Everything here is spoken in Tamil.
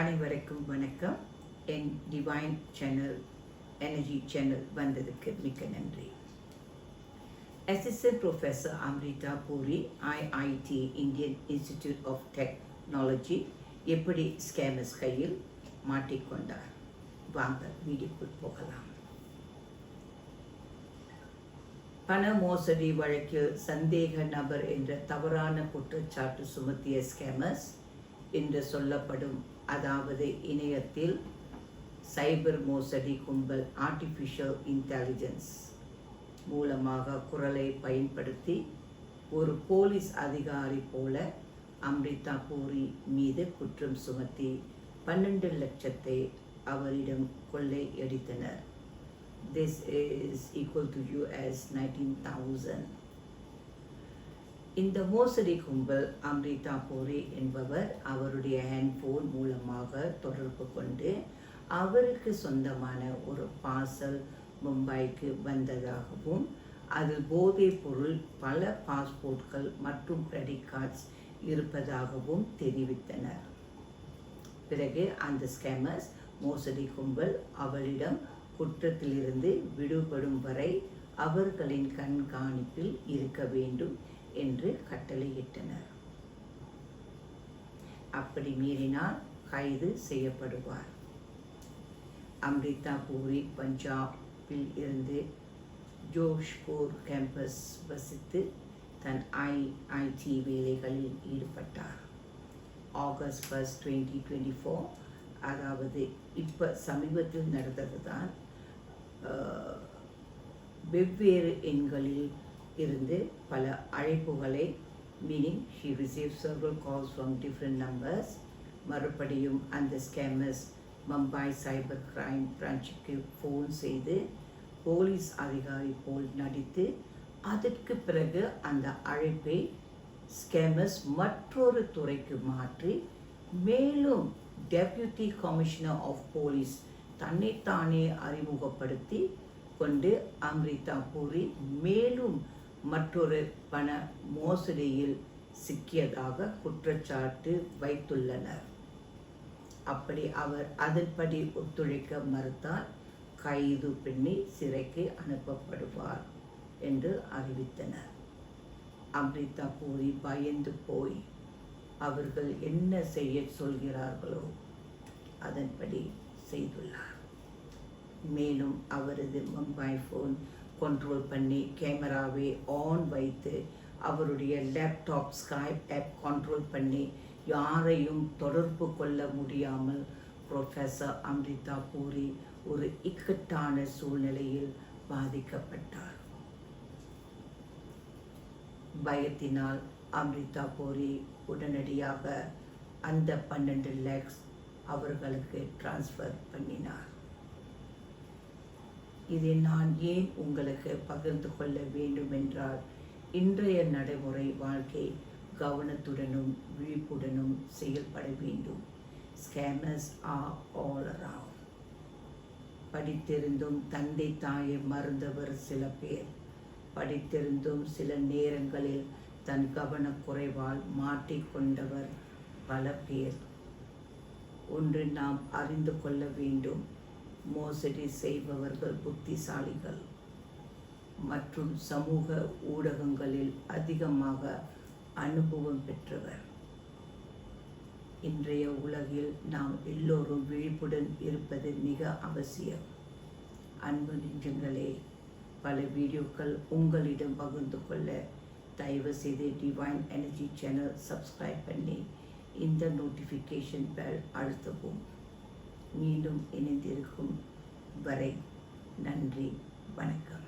அனைவருக்கும் வணக்கம். என் டிவைன் சேனல் எனர்ஜி சேனல் வந்ததுக்கு மிக்க நன்றி. Assistant professor Amrita Puri IIT Indian Institute of Technology எப்படி ஸ்கேமஸ் கையில் மாட்டிக்கொண்டார்? வாங்க வீடியோக்குள் போகலாம். பண மோசடி வழக்கில் சந்தேக நபர் என்ற தவறான குற்றச்சாட்டு சுமத்திய ஸ்கேமர்ஸ் என்று சொல்லப்படும் அதாவது இணையத்தில் சைபர் மோசடி கும்பல் ஆர்டிஃபிஷியல் இன்டெலிஜென்ஸ் மூலமாக குரலை பயன்படுத்தி ஒரு போலீஸ் அதிகாரி போல அம்ரிதா பூரி மீது குற்றம் சுமத்தி பன்னெண்டு லட்சத்தை அவரிடம் கொள்ளையடித்தனர் this is equal to US nineteen thousand இந்த மோசடி கும்பல் அம்ரிதா போரி என்பவர் அவருடைய ஹேண்ட்ஃபோன் மூலமாக தொடர்பு கொண்டு அவருக்கு சொந்தமான ஒரு பார்சல் மும்பைக்கு வந்ததாகவும் அதில் போதைப் பொருள் பல பாஸ்போர்ட்கள் மற்றும் கிரெடிட் கார்ட்ஸ் இருப்பதாகவும் தெரிவித்தனர். பிறகு அந்த ஸ்கேமர்ஸ் மோசடி கும்பல் அவரிடம் குற்றத்திலிருந்து விடுபடும் வரை அவர்களின் கண்காணிப்பில் இருக்க வேண்டும் என்று கட்டளையிட்டனர். அப்படி மீறினால் கைது செய்யப்படுவார். அம்ரிதா பூரி பஞ்சாபில் இருந்து ஜோஷ்பூர் கேம்பஸ் வசித்து தன் ஐஐடி வேலைகளில் ஈடுபட்டார். August first twenty twenty four அதாவது இப்போ சமீபத்தில் நடந்தது தான் வெவ்வேறு எண்களில் இருந்து பல அழைப்புகளை meaning she receive several calls from different numbers மறுபடியும் அந்த ஸ்கேமர்ஸ் மம்பாய் சைபர் கிரைம் பிரான்ச்சுக்கு ஃபோன் செய்து போலீஸ் அதிகாரி போல் நடித்து அதற்கு பிறகு அந்த அழைப்பை ஸ்கேமர்ஸ் மற்றொரு துறைக்கு மாற்றி மேலும் டெப்யூட்டி கமிஷனர் ஆஃப் போலீஸ் தன்னைத்தானே அறிமுகப்படுத்தி கொண்டு அம்ரிதா பூரி மேலும் மற்றொரு பண மோசடியில் சிக்கியதாக குற்றச்சாட்டு வைத்துள்ளனர். அப்படி அவர் அதன்படி ஒத்துழைக்க மறுத்தால் கைது பண்ணி சிறைக்கு அனுப்பப்படுவார் என்று அறிவித்தனர். அம்ரிதா பூரி பயந்து போய் அவர்கள் என்ன செய்ய சொல்கிறார்களோ அதன்படி செய்துள்ளார். மேலும் அவரது மொபைல் ஃபோன் கண்ட்ரோல் பண்ணி கேமராவை ஆன் வைத்து அவருடைய லேப்டாப் ஸ்கைப் ஆப் கண்ட்ரோல் பண்ணி யாரையும் தொடர்பு கொள்ள முடியாமல் ப்ரொஃபஸர் அம்ரிதா பூரி ஒரு இக்கட்டான சூழ்நிலையில் பாதிக்கப்பட்டார். பயத்தினால் அம்ரிதா பூரி உடனடியாக அந்த பன்னெண்டு லேக்ஸ் அவர்களுக்கு டிரான்ஸ்ஃபர் பண்ணினார். இதை நான் ஏன் உங்களுக்கு பகிர்ந்து கொள்ள வேண்டும் என்றால் இன்றைய நடைமுறை வாழ்க்கை கவனத்துடனும் விழிப்புடனும் செயல்பட வேண்டும். ஸ்கேமர்ஸ் ஆர் ஆல் அரவுண்ட் படித்திருந்தும் தந்தை தாயை மறந்தவர் சில பேர். படித்திருந்தும் சில நேரங்களில் தன் கவனக்குறைவால் மாட்டிக்கொண்டவர் பல பேர். ஒன்று நாம் அறிந்து கொள்ள வேண்டும். மோசடி செய்பவர்கள் புத்திசாலிகள். மற்றும் சமூக ஊடகங்களில் அதிகமாக அனுபவம் பெற்றவர். இன்றைய உலகில் நாம் எல்லோரும் விழிப்புடன் இருப்பது மிக அவசியம். அன்பு நெஞ்சங்களே பல வீடியோக்கள் உங்களிடம் பகிர்ந்து கொள்ள தயவு செய்து டிவைன் எனர்ஜி சேனல் சப்ஸ்கிரைப் பண்ணி இந்த நோட்டிஃபிகேஷன் பெல் அழுத்தவும். மீண்டும் இணைந்திருக்கும் வரை நன்றி வணக்கம்.